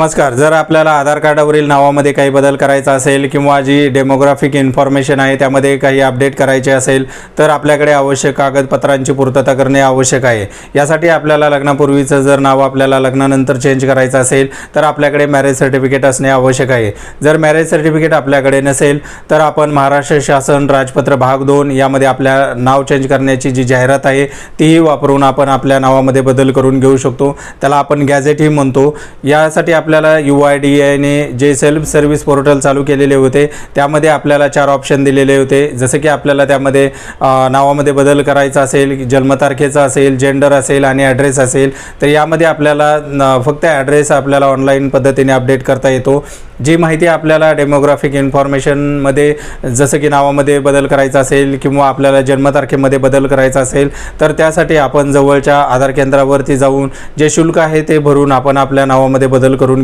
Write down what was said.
नमस्कार. जर आपल्याला आधार कार्डावरील नावामध्ये काही बदल करायचा असेल किंवा जी डेमोग्राफिक इन्फॉर्मेशन आहे त्यामध्ये काही अपडेट करायचे असेल तर आपल्याकडे आवश्यक कागदपत्रांची पूर्तता करणे आवश्यक आहे. यासाठी आपल्याला लग्नापूर्वीचं जर नाव आपल्याला लग्नानंतर चेंज करायचं असेल तर आपल्याकडे मॅरेज सर्टिफिकेट असणे आवश्यक आहे. जर मॅरेज सर्टिफिकेट आपल्याकडे नसेल तर आपण महाराष्ट्र शासन राजपत्र भाग दोन यामध्ये आपल्या नाव चेंज करण्याची जी जाहिरात आहे तीही वापरून आपण आपल्या नावामध्ये बदल करून घेऊ शकतो. त्याला आपण गॅझेटही म्हणतो. यासाठी आपल्याला यू आय डी आयने जे सेल्फ सर्व्हिस पोर्टल चालू केलेले होते त्यामध्ये आपल्याला चार ऑप्शन दिलेले होते. जसं की आपल्याला त्यामध्ये नावामध्ये बदल करायचा असेल जन्मतारखेचा असेल जेंडर असेल आणि ॲड्रेस असेल तर यामध्ये आपल्याला फक्त ॲड्रेस आपल्याला ऑनलाईन पद्धतीने अपडेट करता येतो. जी माहिती आपल्याला डेमोग्राफिक इन्फॉर्मेशनमध्ये जसं की नावामध्ये बदल करायचा असेल किंवा आपल्याला जन्मतारखेमध्ये बदल करायचा असेल तर त्यासाठी आपण जवळच्या आधार केंद्रावरती जाऊन जे शुल्क आहे ते भरून आपण आपल्या नावामध्ये बदल करून